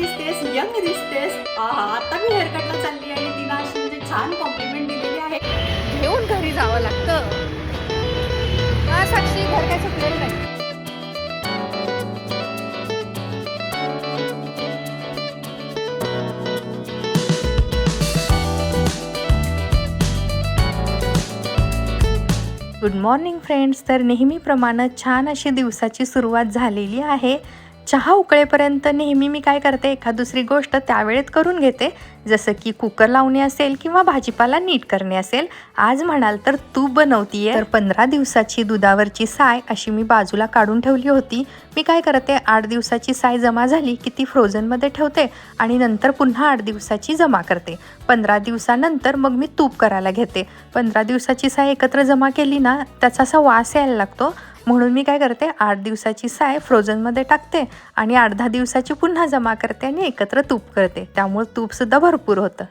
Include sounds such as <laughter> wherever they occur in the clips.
दिसतेस young दिसतेस. आहा आता मी hair कटला चालली आणि तिला अशी म्हणजे छान कॉम्प्लिमेंट दिलेली आहे. घेऊन घरी जावं लागतं. हा साक्षी घर काय सुटलेलं नाही? गुड मॉर्निंग फ्रेंड्स तर नेहमीप्रमाणे छान अशी दिवसाची सुरुवात झालेली आहे. चहा उकळेपर्यंत नेहमी मी काय करते एखाद दुसरी गोष्ट त्यावेळेत करून घेते. जसं की कुकर लावणे असेल किंवा भाजीपाला नीट करणे असेल. आज म्हणाल तर तूप बनवतीये. तर पंधरा दिवसाची दुधावरची साय अशी मी बाजूला काढून ठेवली होती. मी काय करते आठ दिवसाची साय जमा झाली की ती फ्रोझनमध्ये ठेवते आणि नंतर पुन्हा आठ दिवसाची जमा करते. पंधरा दिवसानंतर मग मी तूप करायला घेते. पंधरा दिवसाची साय एकत्र जमा केली ना त्याचा असा वास यायला लागतो. म्हणून मी काय करते आठ दिवसाची साय फ्रोझनमध्ये टाकते आणि आठ दहा दिवसाची पुन्हा जमा करते आणि एकत्र तूप करते. त्यामुळे तूपसुद्धा भरपूर होतं.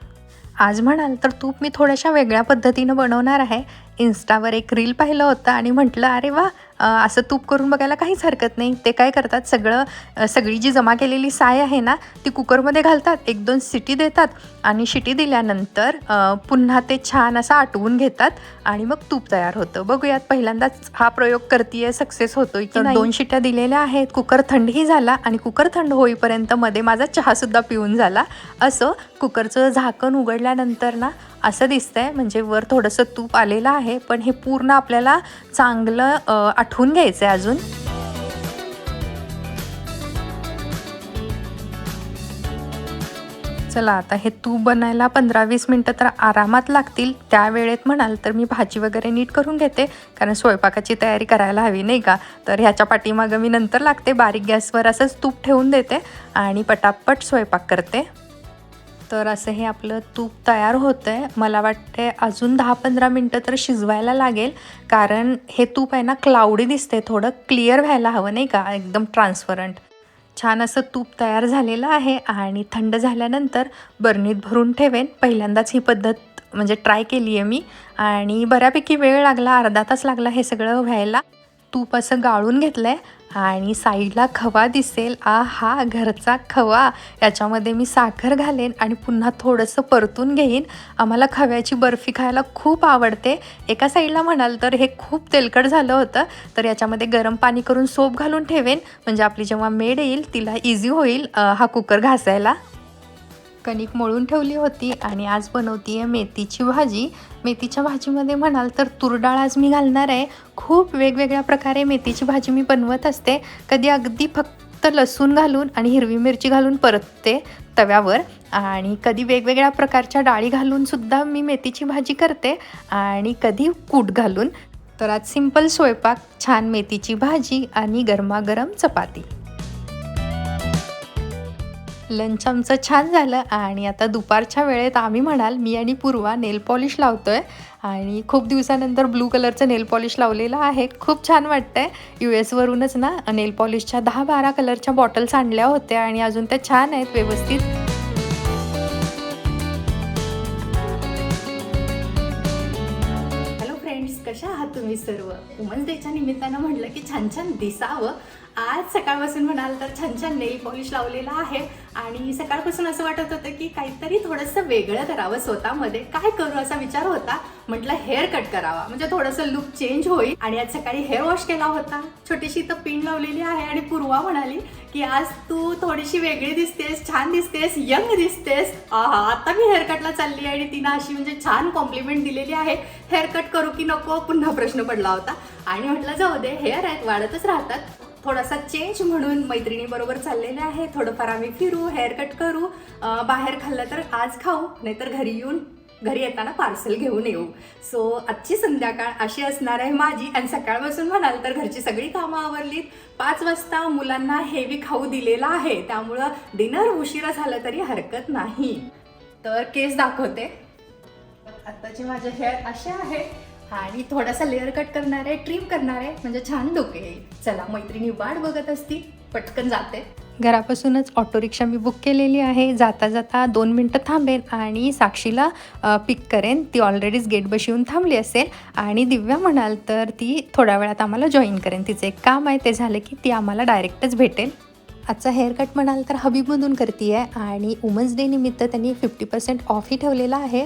आज म्हणाल तर तूप मी थोड्याशा वेगळ्या पद्धतीनं बनवणार आहे. इन्स्टावर एक रील पाहिलं होतं आणि म्हटलं अरे वा असं तूप करून बघायला काहीच हरकत नाही. ते काय करतात? सगळं सगळी जी जमा केलेली साय आहे ना ती कुकरमध्ये घालतात. एक दोन शिटी देतात आणि शिटी दिल्यानंतर पुन्हा ते छान असं आटवून घेतात आणि मग तूप तयार होतं. बघूयात पहिल्यांदाच हा प्रयोग करतीये सक्सेस होतोय की. दोन शिट्या दिलेल्या आहेत. कुकर थंडही झाला आणि कुकर थंड होईपर्यंत मध्ये माझा चहासुद्धा पिऊन झाला. असं कुकरचं झाकण उघडल्यानंतर ना असं दिसतंय. म्हणजे वर थोडंसं तूप आलेलं आहे पण हे पूर्ण आपल्याला चांगलं आठवून घ्यायचं आहे अजून. चला आता हे तूप बनायला पंधरा वीस मिनटं तर आरामात लागतील. त्या वेळेत म्हणाल तर मी भाजी वगैरे नीट करून घेते कारण स्वयंपाकाची तयारी करायला हवी नाही का? तर ह्याच्या पाठीमागं मी नंतर लागते बारीक गॅसवर असंच तूप ठेवून देते आणि पटापट स्वयंपाक करते. तर असं हे आपलं तूप तयार होतं आहे मला वाटते अजून दहा पंधरा मिनटं तर शिजवायला लागेल. कारण हे तूप आहे ना क्लाउडी दिसते थोडं. क्लिअर व्हायला हवं नाही का? एकदम ट्रान्सपरंट छान असं तूप तयार झालेलं आहे आणि थंड झाल्यानंतर बरणीत भरून ठेवेन. पहिल्यांदाच ही पद्धत म्हणजे ट्राय केली आहे मी. आणि बऱ्यापैकी वेळ लागला अर्धा तास लागला हे सगळं व्हायला. तूप असं गाळून घेतलं आहे आणि साईडला खवा दिसेल. आ हा घरचा खवा. याच्यामध्ये मी साखर घालेन आणि पुन्हा थोडंसं परतून घेईन. आम्हाला खव्याची बर्फी खायला खूप आवडते. एका साईडला म्हणाल तर हे खूप तेलकट झालं होतं. तर याच्यामध्ये गरम पाणी करून सोप घालून ठेवेन. म्हणजे आपली जेव्हा मेड येईल तिला इझी होईल हा कुकर घासायला. कणिक मळून ठेवली होती आणि आज बनवती आहे मेथीची भाजी. मेथीच्या भाजीमध्ये म्हणाल तर तुरडाळ आज मी घालणार आहे. खूप वेगवेगळ्या प्रकारे मेथीची भाजी मी बनवत असते. कधी अगदी फक्त लसूण घालून आणि हिरवी मिरची घालून परतते तव्यावर. आणि कधी वेगवेगळ्या प्रकारच्या डाळी घालूनसुद्धा मी मेथीची भाजी करते. आणि कधी कूट घालून. तर आज सिंपल स्वयंपाक छान मेथीची भाजी आणि गरमागरम चपाती. लंच आमचं छान झालं आणि आता दुपारच्या वेळेत आम्ही म्हणाल मी आणि पूर्वा नेल पॉलिश आहे आणि खूप दिवसानंतर ब्लू कलरचं नेल पॉलिश लावलेलं आहे. खूप छान वाटतं आहे यू एसवरूनच ना नेल पॉलिशच्या दहा बारा कलरच्या बॉटल्स आणल्या होत्या आणि अजून त्या छान आहेत व्यवस्थित. हॅलो फ्रेंड्स कशा आहात तुम्ही सर्व? वुमन्स डेच्या निमित्तानं म्हटलं की छान छान दिसावं. आज सकाळपासून म्हणाल तर छान छान नेल पॉलिश लावलेला आहे. आणि सकाळपासून असं वाटत होतं की काहीतरी थोडंसं वेगळं करावं स्वतःमध्ये. काय करू असा विचार होता. म्हटलं हेअर कट करावा. म्हणजे थोडंसं लुक चेंज होईल. आणि आज सकाळी हेअर वॉश केला होता. छोटीशी तर पिन लावलेली आहे आणि पूर्वा म्हणाली की आज तू थोडीशी वेगळी दिसतेस छान दिसतेस यंग दिसतेस. आता मी हेअर कटला चालली आणि तिनं अशी म्हणजे छान कॉम्प्लिमेंट दिलेली आहे. हेअर कट करू की नको? पुन्हा प्रश्न पडला होता. आणि म्हटलं जाऊ दे हेअर आहेत वाढतच राहतात. थोडासा चेंज म्हणून मैत्रिणीबरोबर चाललेले आहे. थोडंफार आम्ही फिरू हेअर कट करू. बाहेर खाल्लं तर आज खाऊ नाहीतर घरी येऊन घरी येताना पार्सल घेऊन येऊ. सो आजची संध्याकाळ अशी असणार आहे माझी. आणि सकाळपासून म्हणाल तर घरची सगळी कामं आवरलीत. पाच वाजता मुलांना हेवी खाऊ दिलेला आहे. त्यामुळं डिनर उशिरा झालं तरी हरकत नाही. तर केस दाखवते. आत्ताचे माझे हेअर असे आहे. आणि थोडासा लेअर कट करणार आहे ट्रिम करणार आहे. म्हणजे छान डोके येईल. चला मैत्रिणी वाट बघत असती पटकन जाते. घरापासूनच ऑटो रिक्षा मी बुक केलेली आहे. जाता जाता दोन मिनटं थांबेन आणि साक्षीला पिक करेन. ती ऑलरेडीच गेट बशी येऊन थांबली असेल. आणि दिव्या म्हणाल तर ती थोड्या वेळात आम्हाला जॉईन करेन. तिचं एक काम आहे ते झालं की ती आम्हाला डायरेक्टच भेटेल. आजचा हेअरकट म्हणाल तर हबीबमधून करते आहे आणि वुमन्स डे निमित्त त्यांनी फिफ्टी पर्सेंट ऑफही ठेवलेला आहे.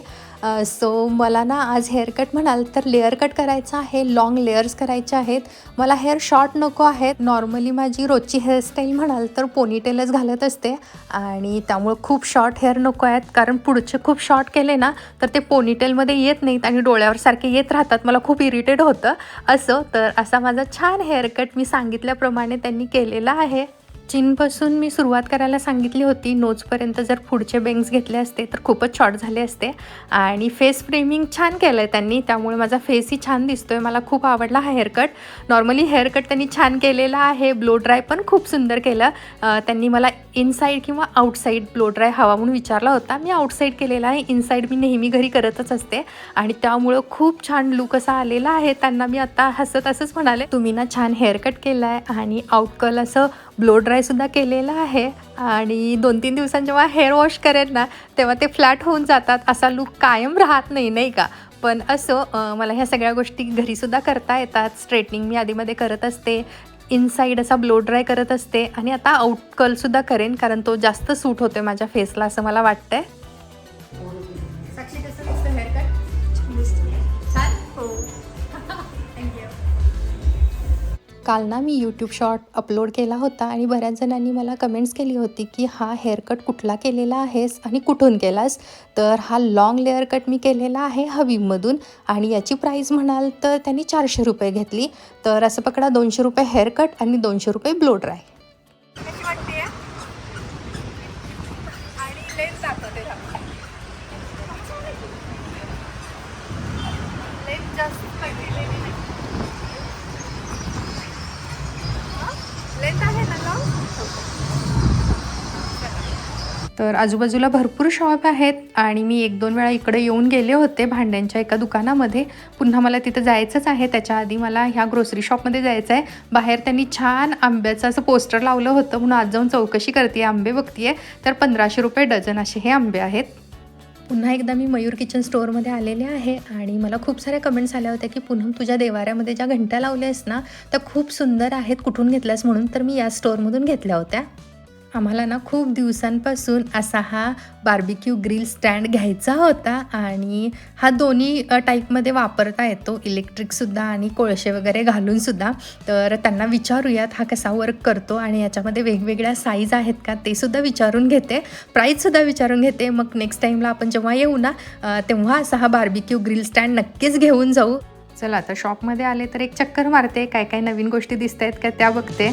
सो मला ना आज हेअरकट म्हणाल तर लेअर कट करायचं आहे लॉंग लेअर्स करायचे आहेत. मला हेअर शॉर्ट नको आहेत. नॉर्मली माझी रोजची हेअरस्टाईल म्हणाल तर पोनीटेलच घालत असते. आणि त्यामुळं खूप शॉर्ट हेअर नको आहेत. कारण पुढचे खूप शॉर्ट केले ना तर ते पोनीटेलमध्ये येत नाहीत आणि डोळ्यावर सारखे येत राहतात. मला खूप इरिटेट होतं. असं तर असा माझा छान हेअरकट मी सांगितल्याप्रमाणे त्यांनी केलेला आहे. चीनपासून मी सुरुवात करायला सांगितली होती नोजपर्यंत जर पुढचे बेंग्स घेतले असते तर खूपच शॉर्ट झाले असते. आणि फेस फ्रेमिंग छान केलं आहे त्यांनी त्यामुळे माझा फेसही छान दिसतो आहे मला खूप आवडला हा हेअरकट नॉर्मली हेअरकट त्यांनी छान केलेला आहे ब्लो ड्राय पण खूप सुंदर केलं. त्यांनी मला इनसाईड किंवा आउटसाईड ब्लो ड्राय हवा म्हणून विचारला होता. मी आउटसाईड केलेला आहे इनसाईड मी नेहमी घरी करतच असते. आणि त्यामुळं खूप छान लुक असा आलेला आहे. त्यांना मी आता हसत असंच म्हणाले तुम्ही ना छान हेअरकट केला आहे आणि आउटकल असं ब्लो ड्रायसुद्धा केलेला आहे. आणि दोन तीन दिवसांनी जेव्हा हेअर वॉश करेन ना तेव्हा ते फ्लॅट होऊन जातात. असा लुक कायम राहत नाही नाही का? पण असं मला ह्या सगळ्या गोष्टी घरीसुद्धा करता येतात. स्ट्रेटनिंग मी आधीमध्ये करत असते. इनसाईड असा ब्लो ड्राय करत असते. आणि आता आउटकलसुद्धा करेन कारण तो जास्त सूट होतो माझ्या फेसला असं मला वाटतं आहे काल ना मी यूट्यूब शॉर्ट अपलोड केला होता आणि बऱ्याच जणांनी मला कमेंट्स केली होती की हा हेअरकट कुठला केलेला आहेस आणि कुठून केलास? तर हा लॉंग लेअर कट मी केलेला आहे हवीमधून आणि याची प्राईस म्हणाल तर त्यांनी चारशे रुपये घेतली. तर असं पकडा दोनशे रुपये हेअरकट आणि दोनशे रुपये ब्लो ड्राय जास्त पडलेली नाही लेन्थ आहे ना लॉंग तर आजूबाजूला भरपूर शॉप आहेत आणि मी एक दोन वेळा इकडे येऊन गेले होते भांड्यांच्या एका दुकानामध्ये. पुन्हा मला तिथं जायचंच आहे. त्याच्या आधी मला ह्या ग्रोसरी शॉपमध्ये जायचं आहे बाहेर त्यांनी छान आंब्याचं असं पोस्टर लावलं होतं. म्हणून आज जाऊन चौकशी करते. आंबे बघतीये. तर पंधराशे रुपये डझन असे हे आंबे आहेत. पुन्हा एकदा मी मयूर किचन स्टोअरमध्ये आलेले आहे आणि मला खूप साऱ्या कमेंट्स आल्या होत्या की पुन्हा तुझ्या देवाऱ्यामध्ये ज्या घंट्या लावल्या आहेस ना त्या खूप सुंदर आहेत कुठून घेतल्यास म्हणून तर मी या स्टोअरमधून घेतल्या होत्या. आम्हाला ना खूप दिवसांपासून असा हा बार्बिक्यू ग्रिल स्टँड घ्यायचा होता आणि हा दोन्ही टाईपमध्ये वापरता येतो. इलेक्ट्रिकसुद्धा आणि कोळसे वगैरे घालूनसुद्धा तर त्यांना विचारूयात हा कसा वर्क करतो आणि याच्यामध्ये वेगवेगळ्या साईज आहेत का ते सुद्धा विचारून घेते. प्राईजसुद्धा विचारून घेते. मग नेक्स्ट टाईमला आपण जेव्हा येऊ ना तेव्हा असा हा बार्बिक्यू ग्रिल स्टँड नक्कीच घेऊन जाऊ. चला आता शॉपमध्ये आले तर एक चक्कर मारते. काय काय नवीन गोष्टी दिसत आहेत का त्या बघते.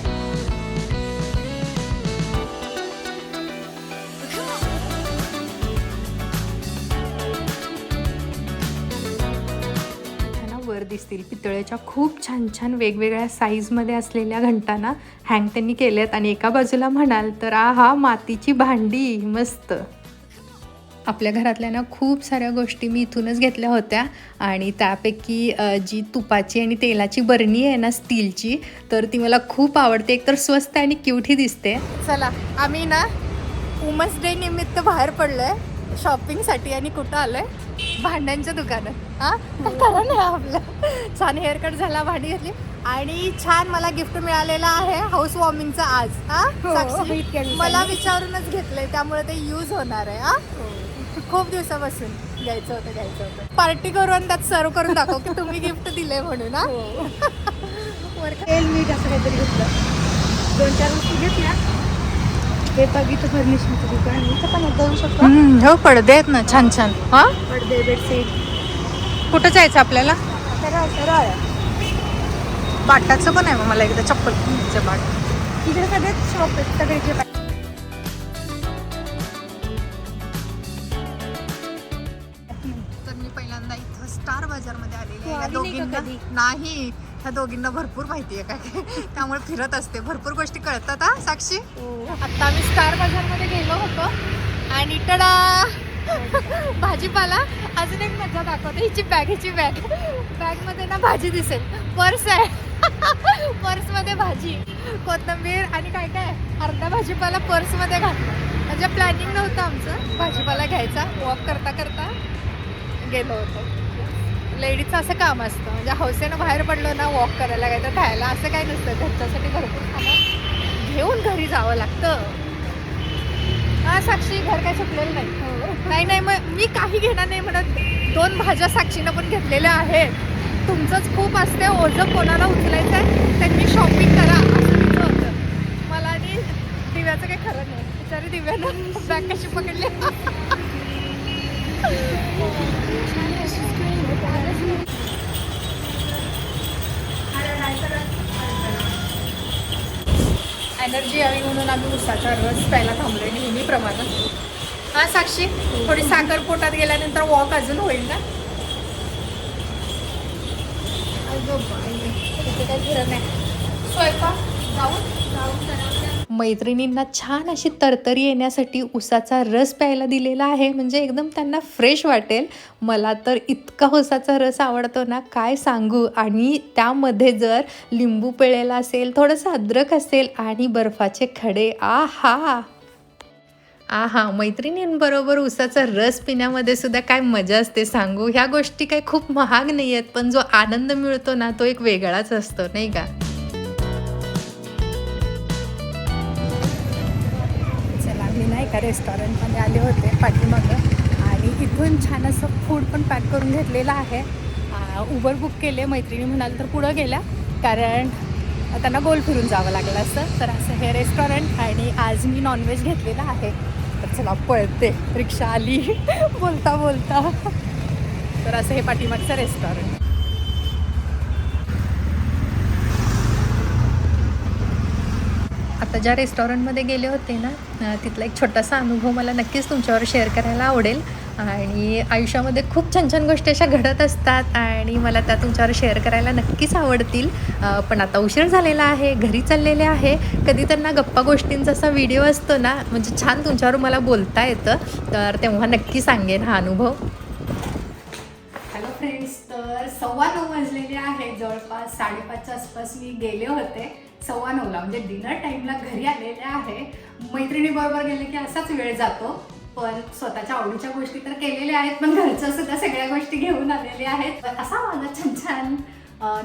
दिसतील. पितळेच्या खूप छान छान वेगवेगळ्या साईजमध्ये असलेल्या घंटाना हँग त्यांनी केल्यात आणि एका बाजूला म्हणाल तर आ हा मातीची भांडी मस्त. आपल्या घरातल्या ना खूप साऱ्या गोष्टी मी इथूनच घेतल्या होत्या आणि त्यापैकी जी तुपाची आणि तेलाची बरणी आहे ना स्टीलची तर ती मला खूप आवडते. एकतर स्वस्त आणि क्यूटही दिसते. चला आम्ही ना वुमन्स डे निमित्त बाहेर पडलोय. शॉपिंगसाठी आणि कुठं आलोय? भांड्यांच्या दुकानात. हा? खरं नाही आपलं. छान हेअरकट झाला भांडी घेतली. आणि छान मला गिफ्ट मिळालेलं आहे हाऊस वॉर्मिंगचा आज. हा? साक्षी? मला विचारूनच घेतलंय त्यामुळे ते यूज होणार आहे हा? खूप दिवसापासून घ्यायचं होतं घ्यायचं होतं. पार्टी करू आणि त्यात सर्व करून दाखव की तुम्ही गिफ्ट दिले म्हणून हा? <laughs> तेल मीठ असं काहीतरी घेतलं. दोन चार वस्तू घेतल्या. हे बघितलं फर्निशिंगचं दुकान इथं पण जाऊ शकतो. हो पडदे आहेत ना छान छान. हा? पडदे बेडशीट कुठं जायचं आपल्याला? सरळ सरळ. बाटाचं पण आहे मग मला एकदा चप्पल बाट. सगळेच शॉप आहेत तर मी पहिल्यांदा इथं स्टार बाजारमध्ये आलेली तू आहे. या आली नाही का दोघींना कधी? नाही. ह्या दोघींना भरपूर माहिती आहे काय त्यामुळे फिरत असते. भरपूर गोष्टी कळतात हा साक्षी? हो. आता आम्ही स्टार बाजारमध्ये गेलो होतो. आणि टडा भाजीपाला. अजून एक मजा दाखवते. हिची बॅग हिची बॅग बॅगमध्ये ना भाजी दिसेल. पर्स आहे. पर्समध्ये भाजी. कोथिंबीर आणि काय काय? अर्धा भाजीपाला पर्समध्ये घातला. म्हणजे प्लॅनिंग नव्हतं आमचं. भाजीपाला घ्यायचा वॉक करता करता गेलो होतो. लेडीजचं असं काम असतं. म्हणजे हौसेनं बाहेर पडलो ना वॉक करायला काय तर खायला असं काही नसतं. घरच्यासाठी भरपूर खाणं घेऊन घरी जावं लागतं. हा साक्षी घर काय सुटलेलं नाही. नाही नाही मग मी काही घेणार नाही म्हणत. दोन भाज्या साक्षीनं पण घेतलेल्या आहेत. तुमचंच खूप असते ओझं कोणाला उचलायचं आहे त्यांनी शॉपिंग करा असं तिचं होतं. मला आणि दिव्याचं काही खरं नाही. बिचारी दिव्यानं बॅग कशी पकडली? एनर्जी यावी म्हणून आम्ही उसाचा रस प्यायला थांबलोय नेहमीप्रमाणे हा साक्षी थोडी साखर पोटात गेल्यानंतर वॉक अजून होईल ना? स्वयंपाक मैत्रिणींना छान अशी तरतरी येण्यासाठी उसाचा रस प्यायला दिलेला आहे. म्हणजे एकदम त्यांना फ्रेश वाटेल. मला तर इतका उसाचा रस आवडतो ना काय सांगू? आणि त्यामध्ये जर लिंबू पिळेला असेल थोडंसं अद्रक असेल आणि बर्फाचे खडे आ हा आहा! मैत्रिणींबरोबर उसाचा रस पिण्यामध्ये सुद्धा काय मजा असते सांगू? ह्या गोष्टी काही खूप महाग नाही आहेत पण जो आनंद मिळतो ना तो एक वेगळाच असतो नाही का? एका रेस्टॉरंटमध्ये आले होते पाठीमागं. आणि इथून छान असं फूड पण पॅक करून घेतलेलं आहे. उबर बुक केले मैत्रिणी म्हणाल तर पुढं गेल्या. कारण त्यांना गोल फिरून जावं लागलं असं. तर असं हे रेस्टॉरंट आणि आज मी नॉनव्हेज घेतलेलं आहे. तर चला पळते. रिक्षा आली. <laughs> बोलता बोलता. तर असं हे पाठीमागचं रेस्टॉरंट आता ज्या रेस्टॉरंटमध्ये गेले होते ना तिथला एक छोटासा अनुभव मला नक्कीच तुमच्यावर शेअर करायला आवडेल. आणि आयुष्यामध्ये खूप छान छान गोष्टी अशा घडत असतात आणि मला त्या तुमच्यावर शेअर करायला नक्कीच आवडतील. पण आता उशीर झालेला आहे घरी चाललेले आहे. कधी त्यांना गप्पा गोष्टींचा असा व्हिडिओ असतो ना म्हणजे छान तुमच्यावर मला बोलता येतं. तर तेव्हा नक्की सांगेन हा अनुभव. सव्वा नऊ वाजलेले आहे जवळपास साडेपाचच्या आसपास मी गेले होते सव्वा नऊला म्हणजे डिनर टाईमला घरी आलेले आहे. मैत्रिणीबरोबर गेले की असाच वेळ जातो पण स्वतःच्या आवडीच्या गोष्टी तर केलेल्या आहेत पण घरचं सुद्धा सगळ्या गोष्टी घेऊन आलेले आहेत. पण असा माझा छान छान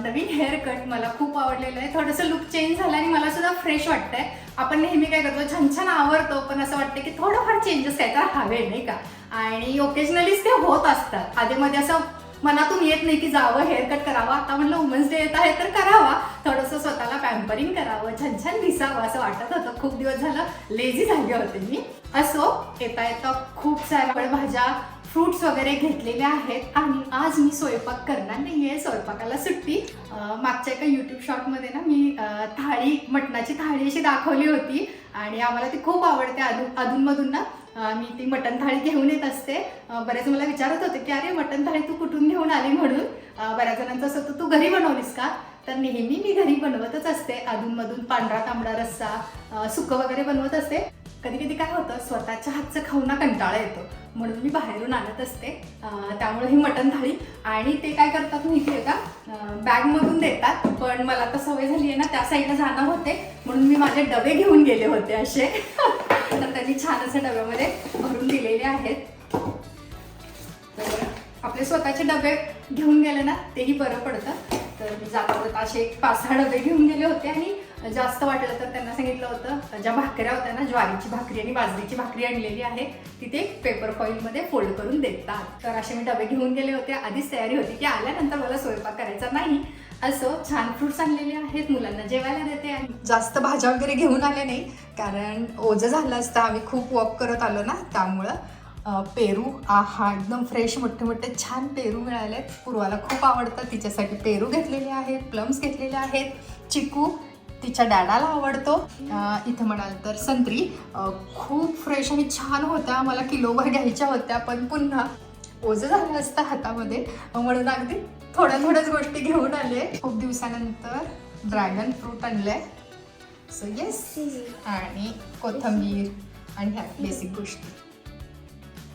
नवीन हेअर कट मला खूप आवडलेलं आहे. थोडंसं लुक चेंज झालं आणि मला सुद्धा फ्रेश वाटतंय. आपण नेहमी काय करतो छान छान आवडतो पण असं वाटतं की थोडंफार चेंजेस काय तर हवे नाही का? आणि ओकेजनलीच ते होत असतात. आधीमध्ये असं मनातून येत नाही की जावं हेअर कट करावं. आता म्हणलं वुमन्स डे येत आहे तर करावा. थोडंसं स्वतःला पॅम्परिंग करावं छान छान दिसावं असं वाटत होतं. खूप दिवस झालं लेझी झाले होते मी. असो येता येता खूप साऱ्या भाज्या फ्रुट्स वगैरे घेतलेले आहेत. आणि आज मी स्वयंपाक करणार नाहीये. स्वयंपाकाला सुट्टी. मागच्या एका यूट्यूब शॉर्टमध्ये ना मी थाळी मटणाची थाळी अशी दाखवली होती. आणि आम्हाला ती खूप आवडते. अधून अधूनमधून ना मी ती मटण थाळी घेऊन येत असते. बरेच मला विचारत होते की अरे मटण थाळी तू कुठून घेऊन आली म्हणून? बऱ्याच जणांचं असं होतं तू घरी बनवलीस का? तर नेहमी मी घरी बनवतच असते. अधूनमधून पांढरा तांबडा रस्सा सुकं वगैरे बनवत असते. कधी कधी काय होतं स्वतःच्या हातचं खाऊन ना कंटाळा येतो. म्हणून मी बाहेरून आणत असते. त्यामुळे ही मटण थाळी. आणि ते काय करतात माहिती आहे का बॅगमधून देतात. पण मला तर सवय झाली आहे ना त्या साईडला जाणार होते. म्हणून मी माझे डबे घेऊन गेले होते असे. <laughs> तर त्यांनी छान असे डब्यामध्ये भरून दिलेले आहेत. तर आपले स्वतःचे डबे घेऊन गेले ना तेही बरं पडतं. तर मी जाता जाता असे एक पाच सहा डबे घेऊन गेले होते आणि जास्त वाटलं तर त्यांना सांगितलं होतं ज्या भाकऱ्या होत्या ना ज्वारीची भाकरी आणि बाजरीची भाकरी आणलेली आहे तिथे पेपर फॉईलमध्ये फोल्ड करून देतात. तर असे मी डबे घेऊन गेले होते. आधीच तयारी होती की आल्यानंतर मला स्वयंपाक करायचा नाही. असं छान फ्रुट्स आणलेले आहेत. मुलांना जेवायला देते. जास्त भाज्या वगैरे घेऊन आले नाही. कारण ओझं झालं असतं. आम्ही खूप वॉक करत आलो ना त्यामुळं पेरू आहा एकदम फ्रेश मोठे मोठे छान पेरू मिळाले. आहेत पूर्वाला खूप आवडतं. तिच्यासाठी पेरू घेतलेले आहेत प्लम्स घेतलेले आहेत. चिकू तिच्या डॅडाला आवडतो. इथं म्हणाल तर संत्री. खूप फ्रेश आणि छान होत्या. मला किलोभर घ्यायच्या होत्या पण पुन्हा ओझं झालं असतं हातामध्ये. म्हणून अगदी थोड्या थोड्याच गोष्टी घेऊन आले. खूप दिवसानंतर ड्रॅगन फ्रूट आणलंय. सो येस आणि कोथंबीर आणि ह्या बेसिक गोष्टी.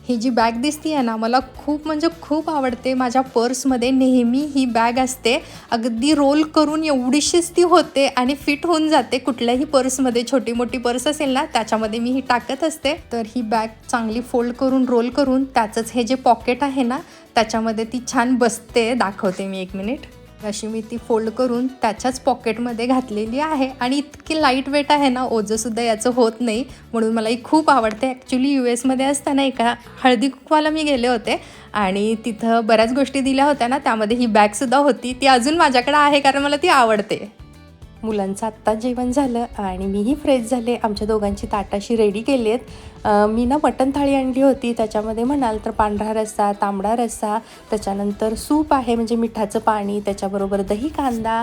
ही जी बॅग दिसती आहे ना मला खूप म्हणजे खूप आवडते. माझ्या पर्समध्ये नेहमी ही बॅग असते. अगदी रोल करून एवढीशीच ती होते आणि फिट होऊन जाते. कुठल्याही पर्समध्ये छोटी मोठी पर्स असेल ना त्याच्यामध्ये मी ही टाकत असते. तर ही बॅग चांगली फोल्ड करून रोल करून त्याचंच हे जे पॉकेट आहे ना त्याच्यामध्ये ती छान बसते. दाखवते मी एक मिनिट अशी मी ती फोल्ड करून त्याच्याच पॉकेटमध्ये घातलेली आहे. आणि इतकी लाइट वेट आहे ना ओझंसुद्धा याचं होत नाही. म्हणून मला ही खूप आवडते. ॲक्च्युली यू एसमध्ये असताना एका हळदी कुकवाला मी गेले होते. आणि तिथं बऱ्याच गोष्टी दिल्या होत्या ना त्यामध्ये ही बॅगसुद्धा होती. ती अजून माझ्याकडे आहे कारण मला ती आवडते. मुलांचं आत्ताच जेवण झालं आणि मीही फ्रेश झाले. आमच्या दोघांची ताटाशी रेडी केली आहेत. मी ना मटण थाळी आणली होती. त्याच्यामध्ये म्हणाल तर पांढरा रस्सा तांबडा रस्सा त्याच्यानंतर सूप आहे म्हणजे मिठाचं पाणी त्याच्याबरोबर दही कांदा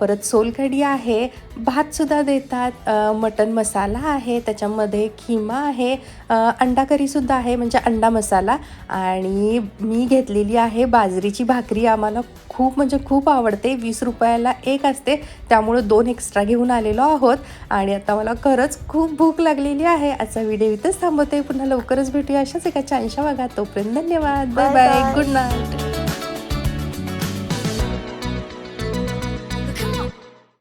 परत सोलकढी आहे. भातसुद्धा देतात. मटण मसाला आहे. त्याच्यामध्ये खिमा आहे. अंडा करीसुद्धा आहे म्हणजे अंडा मसाला. आणि मी घेतलेली आहे बाजरीची भाकरी. आम्हाला खूप म्हणजे खूप आवडते. वीस रुपयाला एक असते. त्यामुळं दोन एक्स्ट्रा घेऊन आलेलो आहोत. आणि आता मला खरंच खूप भूक लागलेली आहे. आजचा व्हिडिओ इथंच थांबवते. पुन्हा लवकरच भेटूया अशाच एका छानशा भागात तोपर्यंत धन्यवाद. Bye bye good night